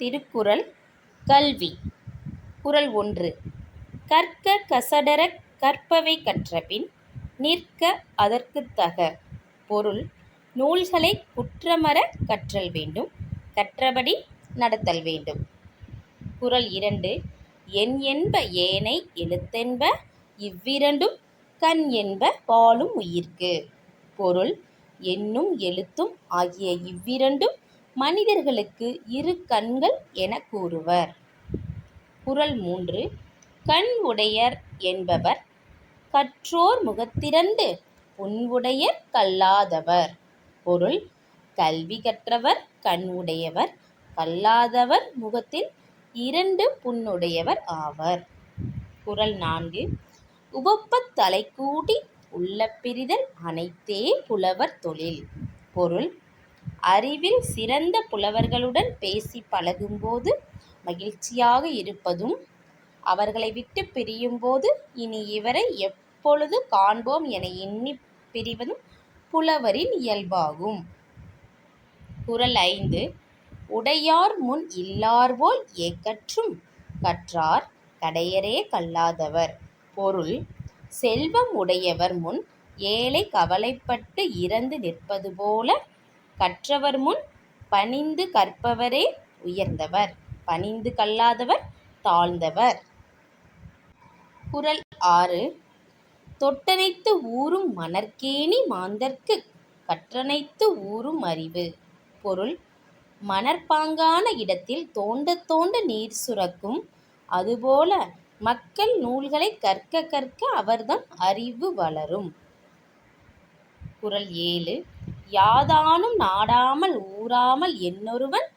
திருக்குறள் கல்வி. குறள் ஒன்று. கற்க கசடறக் கற்பவை கற்றபின் நிற்க அதற்கு தக. பொருள் நூல்களை குற்றமர கற்றல் வேண்டும் கற்றபடி நடத்தல் வேண்டும். குரல் இரண்டு. எண் என்ப ஏனை எழுத்தென்ப இவ்விரண்டும் கண் என்ப பாலும் உயிர்க்கு. பொருள் எண்ணும் எழுத்தும் ஆகிய இவ்விரண்டும் மனிதர்களுக்கு இரு கண்கள் என கூறுவர். குறள் மூன்று கண் உடையர் என்பவர் கற்றோர் முகத்திரண்டு புண்புடையர் கல்லாதவர். பொருள் கல்வி கற்றவர் கண் உடையவர் கல்லாதவர் முகத்தில் இரண்டு புண்ணுடையவர் ஆவர். குரல் நான்கு உபப்ப தலைக்கூட்டி உள்ள பிரிதல் அனைத்தே புலவர் தொழில். பொருள் அறிவில் சிறந்த புலவர்களுடன் பேசி பழகும்போது மகிழ்ச்சியாக இருப்பதும் அவர்களை விட்டுப் பிரியும்போது இனி இவரை எப்பொழுது காண்போம் என எண்ணி பிரிவதும் புலவரின் இயல்பாகும். குரல் ஐந்து. உடையார் முன் இல்லார்போல் ஏக்கற்றும் கற்றார் கடையரே கல்லாதவர். பொருள் செல்வம் உடையவர் முன் ஏழை கவலைப்பட்டு இறந்து நிற்பது போல கற்றவர் முன் பணிந்து கற்பவரே உயர்ந்தவர். பணிந்து கல்லாதவர் தாழ்ந்தவர். குறள் ஆறு. தொட்டனைத்து ஊறும் மணற்கேணி மாந்தர்க்குக் கற்றனைத்து ஊறும் அறிவு. பொருள். மணற்பாங்கான இடத்தில் தோண்ட தோண்ட நீர் சுரக்கும். அதுபோல மக்கள் நூல்களைக் கற்க கற்க அவர்தம் அறிவு வளரும். குறள் ஏழு. யாதானும் நாடாமல் ஊராமல் என்னொருவன்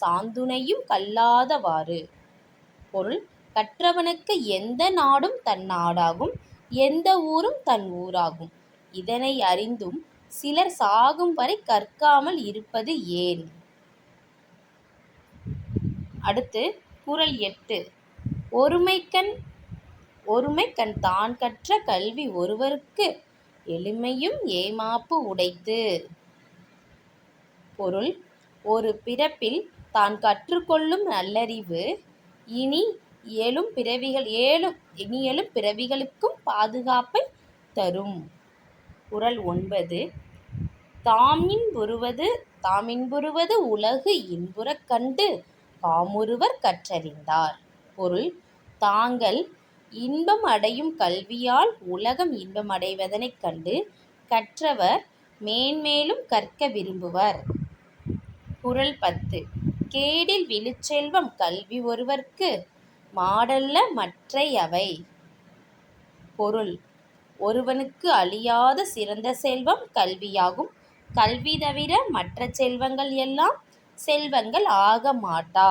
சாந்துணையும் கல்லாதவாறு. பொருள் கற்றவனுக்கு எந்த நாடும் தன் நாடாகும் எந்த ஊரும் தன் ஊராகும். இதனை அறிந்தும் சிலர் சாகும் வரை கற்காமல் இருப்பது ஏன்? அடுத்து குறள் எட்டு. ஒருமைக்கண் ஒருமைக்கண் தான் கற்ற கல்வி ஒருவருக்கு எளிமையும் ஏமாப்பு உடைத்து. பொருள் ஒரு பிறப்பில் தான் கற்றுக்கொள்ளும் நல்லறிவு. இனி ஏழும் பிறவிகள் ஏழும் இனி எழும் பிறவிகளுக்கும் பாதுகாப்பை தரும். குரல் ஒன்பது தாமின்புறுவது தாமின்புறுவது உலகு இன்புறக் கண்டு காமுறுவர் கற்றறிந்தார். பொருள் தாங்கள் இன்பம் அடையும் கல்வியால் உலகம் இன்பம் அடைவதனைக் கண்டு கற்றவர் மேன்மேலும் கற்க விரும்புவர். குரல் பத்து. கேடில் விழுச்செல்வம் கல்வி ஒருவர்க்கு மாடல்ல மற்றையவை பொருள். ஒருவனுக்கு அழியாத சிறந்த செல்வம் கல்வியாகும். கல்வி தவிர மற்ற செல்வங்கள் எல்லாம் செல்வங்கள் ஆக மாட்டா.